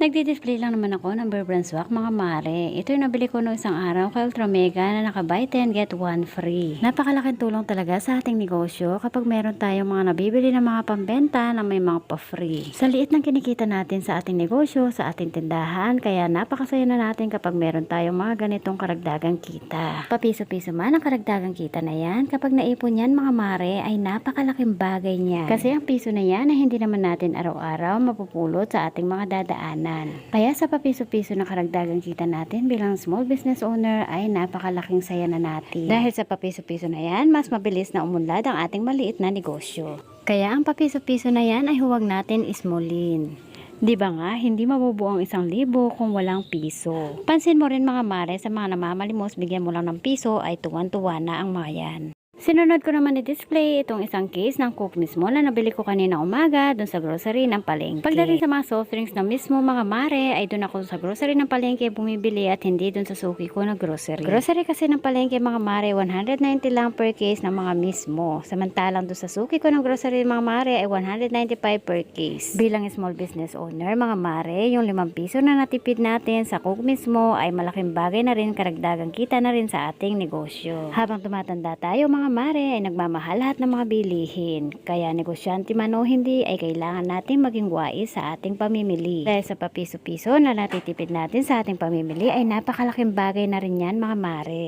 Nagdi-display lang naman ako ng Bear Brand Swak mga mare. Ito yung nabili ko noong isang araw kay Ultra na naka buy 10 get 1 free. Napakalaking tulong talaga sa ating negosyo kapag meron tayong mga nabibili ng mga pambenta na may mga pa-free. Sa liit ng kinikita natin sa ating negosyo, sa ating tindahan, kaya napakasaya na natin kapag meron tayong mga ganitong karagdagang kita. Papiso-piso man ang karagdagang kita na yan, kapag naipon yan mga mare ay napakalaking bagay niya. Kasi ang piso na yan ay hindi naman natin araw-araw mapupulot sa ating mga dadaanan. Kaya sa papiso-piso na karagdagang kita natin bilang small business owner ay napakalaking saya na natin. Dahil sa papiso-piso na yan, mas mabilis na umunlad ang ating maliit na negosyo. Kaya ang papiso-piso na yan ay huwag natin ismulin. Di ba nga, hindi mabubuo ang isang libo kung walang piso. Pansin mo rin mga mare sa mga namamalimos, bigyan mo lang ng piso ay tuwan-tuwa na ang mga yan. Sinunod ko naman i-display itong isang case ng Coke mismo na nabili ko kanina umaga dun sa grocery ng palengke. Pagdating sa mga soft drinks na mismo mga mare ay dun ako sa grocery ng palengke bumibili at hindi dun sa suki ko na grocery. Grocery kasi ng palengke mga mare 190 lang per case ng mga mismo. Samantalang dun sa suki ko ng grocery mga mare ay 195 per case. Bilang small business owner mga mare, yung 5 piso na natipid natin sa Coke mismo ay malaking bagay na rin karagdagang kita na rin sa ating negosyo. Habang tumatanda tayo mga mare ay nagmamahal lahat ng mga bilihin. Kaya negosyante man o hindi ay kailangan natin maging wais sa ating pamimili. Dahil sa papiso-piso na natitipid natin sa ating pamimili ay napakalaking bagay na rin yan mga mare.